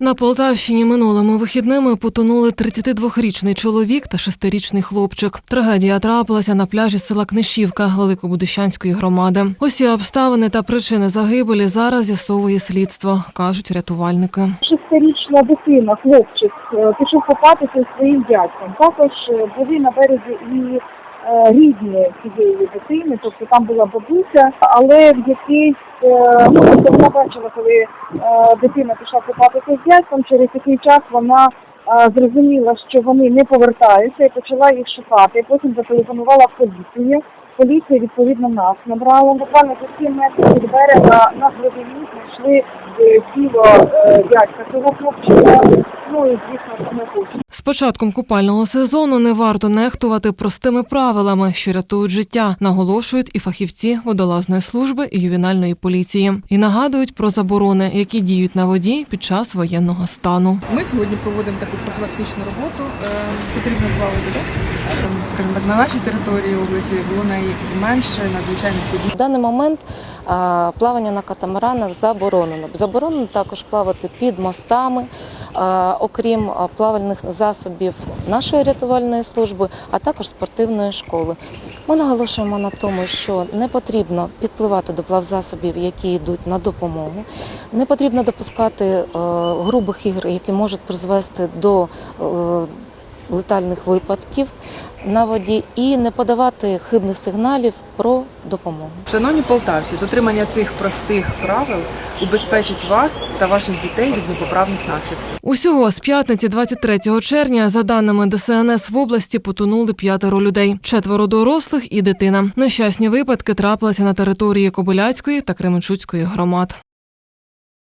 На Полтавщині минулими вихідними потонули 32-річний чоловік та 6-річний хлопчик. Трагедія трапилася на пляжі села Книшівка Великобудищанської громади. Усі обставини та причини загибелі зараз з'ясовує слідство, кажуть рятувальники. Шестирічна дитина, хлопчик, е, пішов купатися своїм дядьком. Також е, були на березі і рідні цієї дитини, тобто там була бабуся, але в якийсь е, ну, тобто вона бачила, коли е, дитина пішла купатися з дядьком, через який час вона е, зрозуміла, що вони не повертаються і почала їх шукати. Потім зателефонувала в поліцію. Поліція відповідно нас набрала. Буквально за 7 метрів від берега на глибині знайшли е, тіло е, дядька цього хлопчика. Ну і звісно, саме хлопчик. Початком купального сезону не варто нехтувати простими правилами, що рятують життя, наголошують і фахівці водолазної служби і ювенальної поліції, і нагадують про заборони, які діють на воді під час воєнного стану. Ми сьогодні проводимо таку профілактичну роботу. Е, Потрібно два види. Е, Скажімо так, на нашій території області було найменше надзвичайних подій. В даний момент а, плавання на катамаранах заборонено. Заборонено також плавати під мостами, окрім плавальних засобів нашої рятувальної служби, а також спортивної школи. Ми наголошуємо на тому, що не потрібно підпливати до плавзасобів, які йдуть на допомогу. Не потрібно допускати е, грубих ігор, які можуть призвести до е, летальних випадків на воді, і не подавати хибних сигналів про допомогу. Шановні полтавці, дотримання цих простих правил убезпечить вас та ваших дітей від непоправних наслідків. Усього з п'ятниці, 23 червня, за даними ДСНС, в області потонули п'ятеро людей, четверо дорослих і дитина. Нещасні випадки трапилися на території Кобиляцької та Кременчуцької громад.